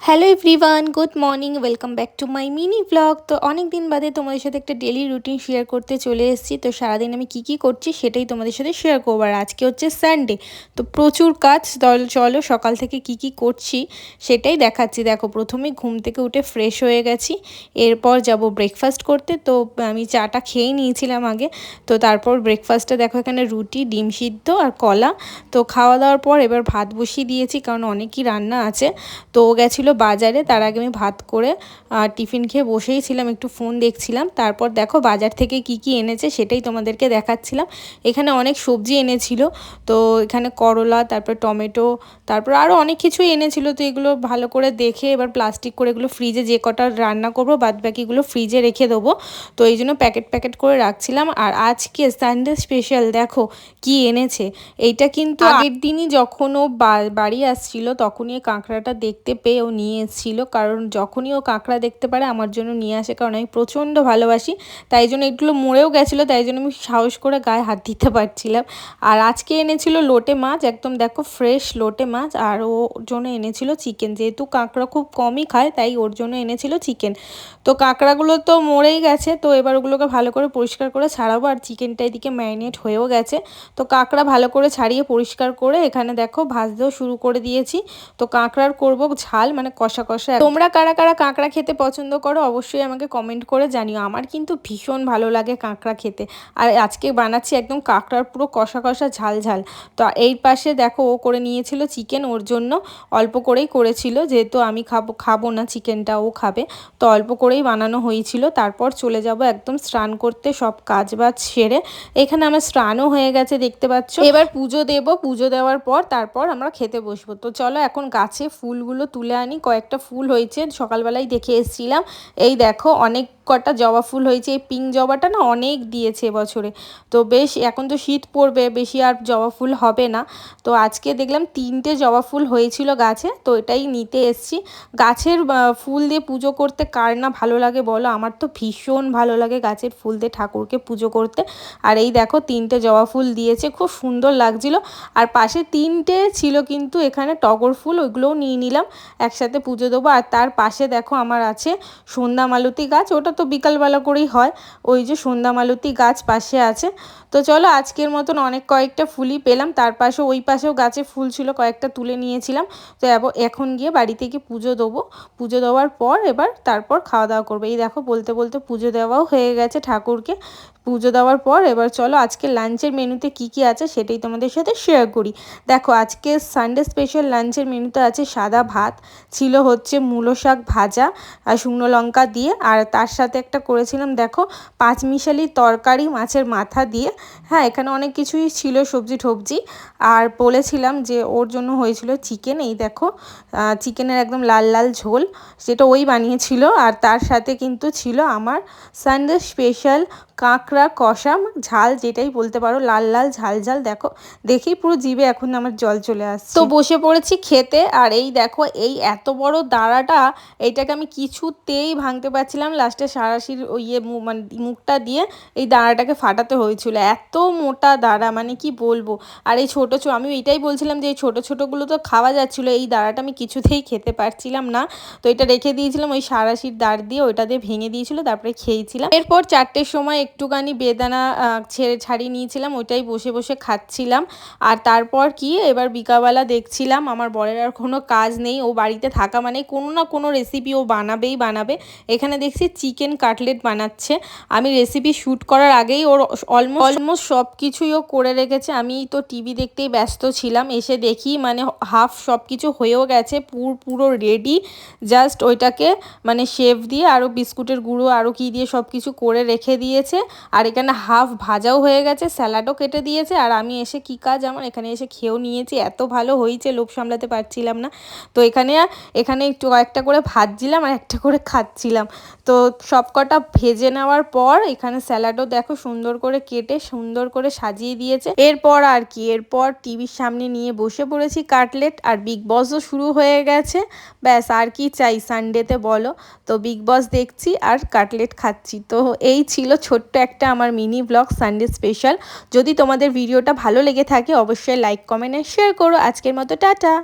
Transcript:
Hello everyone good morning welcome back to my mini blog তো অনেক দিন বাদে তোমাদের সাথে একটা ডেলি রুটিন শেয়ার করতে চলে এসেছি। তো সারাদিন আমি কি কি করছি সেটাই তোমাদের সাথে শেয়ার করব। আর আজকে হচ্ছে সানডে তো প্রচুর কাজ। দল, চলো সকাল থেকে কি কি করছি সেটাই দেখাচ্ছি। দেখো, প্রথমে ঘুম থেকে উঠে ফ্রেশ হয়ে গেছি। এরপর যাব ব্রেকফাস্ট করতে। তো আমি চাটা খেয়েই নিয়েছিলাম আগে। তো তারপর ব্রেকফাস্টে দেখো, এখানে রুটি, ডিম সিদ্ধ আর কলা। তো খাওয়া দাওয়ার পর এবার ভাত বসিয়ে দিয়েছি, কারণ অনেকই রান্না আছে। তো ও গেছিল বাজারে তার আগে আমি ভাত করে টিফিন খেয়ে বসেই ছিলাম একটু ফোন দেখছিলাম। তারপর দেখো বাজার থেকে কি কি এনেছে সেটাই তোমাদেরকে দেখাচ্ছিলাম। এখানে অনেক সবজি এনেছিল তো এখানে করলা তারপর টমেটো তারপর আরও অনেক কিছুই এনেছিল। তো এগুলো ভালো করে দেখে এবার প্লাস্টিক করে এগুলো ফ্রিজে যে কটা রান্না করব বাদ বাকিগুলো ফ্রিজে রেখে দেবো। তো এই জন্য প্যাকেট প্যাকেট করে রাখছিলাম। আর আজকে সানডে স্পেশাল দেখো কি এনেছে। এইটা কিন্তু আগের দিনই যখন ও বাড়ি আসছিল তখনই কাঁকড়াটা দেখতে পেয়ে ও নিয়ে এসেছিল কারণ যখনই ও কাঁকড়া দেখতে পারে আমার জন্য নিয়ে আসে, কারণ আমি প্রচণ্ড ভালোবাসি। তাই জন্য এগুলো মরেও গেছিল, তাই জন্য আমি সাহস করে গায়ে হাত দিতে পারছিলাম। আর আজকে এনেছিল লোটে মাছ, একদম দেখো ফ্রেশ লোটে মাছ, আর ওর জন্য এনেছিল চিকেন যেহেতু কাঁকড়া খুব কমই খায়, তাই ওর জন্য এনেছিল চিকেন তো কাঁকড়াগুলো তো মরেই গেছে, তো এবার ওগুলোকে ভালো করে পরিষ্কার করে ছাড়াবো, আর চিকেনটা এদিকে ম্যারিনেট হয়েও গেছে। তো কাঁকড়া ভালো করে ছাড়িয়ে পরিষ্কার করে এখানে দেখো ভাজতেও শুরু করে দিয়েছি। তো কাঁকড়ার করব ঝাল মানে কষা কষা তোমরা কারা কারা কাঁকড়া খেতে পছন্দ করো অবশ্যই আমাকে কমেন্ট করে জানিও। আমার কিন্তু ভীষণ ভালো লাগে কাঁকড়া খেতে। আর আজকে বানাচ্ছি একদম কাঁকড়ার পুরো কষা কষা ঝাল ঝাল। তো এই পাশে দেখো ও করে নিয়েছিল চিকেন ওর জন্য অল্প করেই করেছিল। যেহেতু আমি খাব খাব না চিকেনটা ও খাবে। তো অল্প করেই বানানো হয়েছিল। তারপর চলে যাব একদম স্নান করতে সব কাজ বাজ সেরে। এখানে আমার স্নানও হয়ে গেছে, দেখতে পাচ্ছ। এবার পুজো দেব। পুজো দেওয়ার পর তারপর আমরা খেতে বসবো। তো চলো এখন গাছে ফুলগুলো তুলে আনি। কয়েকটা ফুল হয়েছে সকালবেলায় দেখে এসেছিলাম। এই দেখো অনেক কটা জবা ফুল হয়েছে, এই পিঙ্ক জবাটা না অনেক দিয়েছে বছরে তো বেশ, এখন তো শীত পড়বে, বেশি আর জবা ফুল হবে না। তো আজকে দেখলাম তিনটে জবা ফুল হয়েছিল গাছে, তো এটাই নিতে এসছি। গাছের ফুল দিয়ে পুজো করতে কার না ভালো লাগে বলো? আমার তো ভীষণ ভালো লাগে গাছের ফুল দিয়ে ঠাকুরকে পুজো করতে। আর এই দেখো, তিনটে জবা ফুল দিয়েছে, খুব সুন্দর লাগছিল। আর পাশে তিনটে ছিল কিন্তু এখানে টগর ফুল, ওইগুলোও নিয়ে নিলাম, একসাথে পুজো দেবো। আর তার পাশে দেখো আমার আছে সন্ধ্যা মালতি গাছ, ওটা তো বিকালবেলা করেই হয়। ওই যে সন্ধ্যা মালতি গাছ পাশে আছে। তো চলো আজকের মতন অনেক কয়েকটা ফুলই পেলাম। তার পাশে ওই পাশেও গাছে ফুল ছিল, কয়েকটা তুলে নিয়েছিলাম। তো এখন গিয়ে বাড়ি থেকে পুজো দেবো। পুজো দেওয়ার পর এবার তারপর খাওয়া দাওয়া করব। এই দেখো, বলতে বলতে পুজো দেওয়াও হয়ে গেছে ঠাকুরকে। পুজো দেওয়ার পর এবার চলো আজকে লাঞ্চের মেনুতে কি কি আছে সেটাই তোমাদের সাথে শেয়ার করি। দেখো, আজকে সানডে স্পেশাল লাঞ্চের মেনুতে আছে সাদা ভাত, ছিল হচ্ছে মূলো শাক ভাজা আর শুকনো লঙ্কা দিয়ে। আর তার সাথে একটা করেছিলাম, দেখো, পাঁচমিশালি তরকারি মাছের মাথা দিয়ে। হ্যাঁ এখানে অনেক কিছুই ছিল সবজি টবজি আর বলেছিলাম যে ওর জন্য হয়েছিল চিকেন, এই দেখো চিকেনের একদম লাল লাল ঝোল। সেটা ওই বানিয়েছিল আর তার সাথে কিন্তু ছিল আমার সানডে স্পেশাল কাঁকড়া কষা ঝাল, যেটাই বলতে পারো, লাল লাল ঝাল ঝাল। দেখো, দেখেই পুরো জিভে এখন আমার জল চলে আসছে। তো বসে পড়েছি খেতে, আর এই দেখো, এই এত বড় দাঁড়াটা এইটাকে আমি কিছুতেই ভাঙতে পারছিলাম লাস্টে সারাশির ইয়ে মানে মুখটা দিয়ে এই দাঁড়াটাকে ফাটাতে হয়েছিল। এত মোটা দাঁড়া মানে কি বলব? আর এই ছোটো ছো আমি এটাই বলছিলাম যে এই ছোটো ছোটোগুলো তো খাওয়া যাচ্ছিল, এই দাঁড়াটা আমি কিছুতেই খেতে পারছিলাম না। তো এটা রেখে দিয়েছিলাম ওই সারাশির দাঁড় দিয়ে ওইটা দিয়ে ভেঙে দিয়েছিল, তারপরে খেয়েছিলাম। এরপর চারটের সময় একটুখানি বেদানা ছেড়ে ছাড়িয়ে নিয়েছিলাম, ওইটাই বসে বসে খাচ্ছিলাম। আর তারপর কি, এবার বিকালবেলা দেখছিলাম, আমার বরের আর কোনো কাজ নেই, ও বাড়িতে থাকা মানে কোনো না কোনো রেসিপি ও বানাবেই বানাবে। এখানে দেখছি চিকেন কাটলেট বানাচ্ছে। আমি রেসিপি শ্যুট করার আগেই ওর অলমোস্ট অলমোস্ট সব কিছুই ও করে রেখেছে। আমি তো টিভি দেখতেই ব্যস্ত ছিলাম। এসে দেখি মানে হাফ সব কিছু হয়েও গেছে, পুর পুরো রেডি জাস্ট ওইটাকে মানে শেভ দিয়ে আরও বিস্কুটের গুঁড়ো আরও কী দিয়ে সব কিছু করে রেখে দিয়েছে। আর এখানে হাফ ভাজাও হয়ে গেছে, স্যালাডও কেটে দিয়েছে। আর আমি এসে কি কাজ আমার? এখানে এসে খেয়েও নিয়েছি। এত ভালো হয়েছে, লোভ সামলাতে পারছিলাম না। তো এখানে এখানে একটু কয়েকটা করে ভাজছিলাম আর একটা করে খাচ্ছিলাম। তো সব কটা ভেজে নেওয়ার পর এখানে স্যালাডও দেখো সুন্দর করে কেটে সুন্দর করে সাজিয়ে দিয়েছে। এরপর আর কি, এরপর টিভির সামনে নিয়ে বসে পড়েছি কাটলেট আর বিগ বসও শুরু হয়ে গেছে। ব্যাস, আর কি চাই সানডেতে বলো? তো বিগ বস দেখছি আর কাটলেট খাচ্ছি। তো এই ছিল ছোট্ট একটা আমার মিনি ব্লগ সানডে স্পেশাল যদি তোমাদের ভিডিওটা ভালো লেগে থাকে, অবশ্যই লাইক কমেন্ট শেয়ার করো। আজকের মতো টাটা।